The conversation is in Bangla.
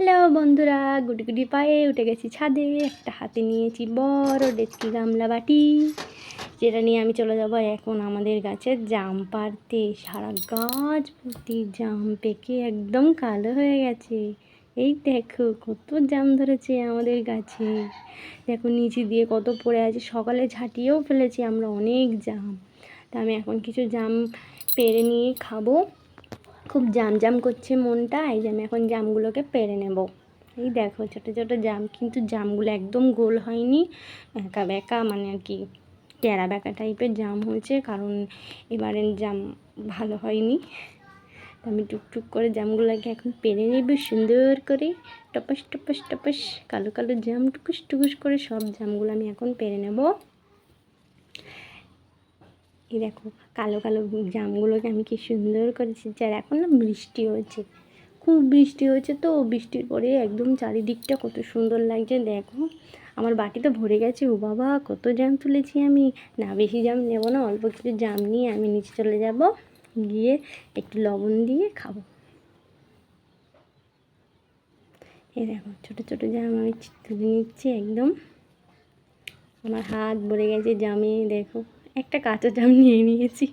হ্যালো বন্ধুরা, গুটি গুটি পায়ে উঠে গেছি ছাদে। একটা হাতে নিয়েছি বড় ডেচকি গামলা বাটি, যেটা নিয়ে আমি চলে যাব এখন আমাদের গাছের জাম পাড়তে। সারা গাছ ভর্তি জাম পেকে একদম কালো হয়ে গেছে। এই দেখো কত জাম ধরেছে আমাদের গাছে। দেখো নিচে দিয়ে কত পড়ে আছে, সকালে ঝাঁটিয়েও ফেলেছি আমরা অনেক জাম। তা আমি এখন কিছু জাম পেরে নিয়ে খাব। খুব জাম জাম করছে মনটা, এই যে আমি এখন জামগুলোকে পেরে নেব। এই দেখো, ছোটো ছোটো জাম, কিন্তু জামগুলো একদম গোল হয়নি। একা বেঁকা মানে আর কি টেরা বেঁকা টাইপের জাম হয়েছে, কারণ এবারের জাম ভালো হয়নি। আমি টুকটুক করে জামগুলোকে এখন পেরে নেব সুন্দর করে। টপাস টপাস টপাস, কালো কালো জাম, টুকুস টুকুস করে সব জামগুলো আমি এখন পেরে নেব। এই দেখো, কালো কালো জামগুলোকে আমি কি সুন্দর করেছি। আর এখন না বৃষ্টি হয়েছে। খুব বৃষ্টি হয়েছে তো, বৃষ্টির পরে একদম চারিদিকটা কত সুন্দর লাগছে। দেখো, আমার বাটি তো ভরে গেছে। ও বাবা, কত জাম তুলেছি আমি। না, বেশি জাম নেব না, অল্প কিছু জাম নিয়ে আমি নিচে চলে যাব। গিয়ে একটু লবণ দিয়ে খাব। এই দেখো, ছোটো ছোটো জাম আমি তুলে নিচ্ছি একদম। আমার হাত ভরে গেছে জামে, দেখো। একটা কাঁচা জাম নিয়ে নিয়েছি।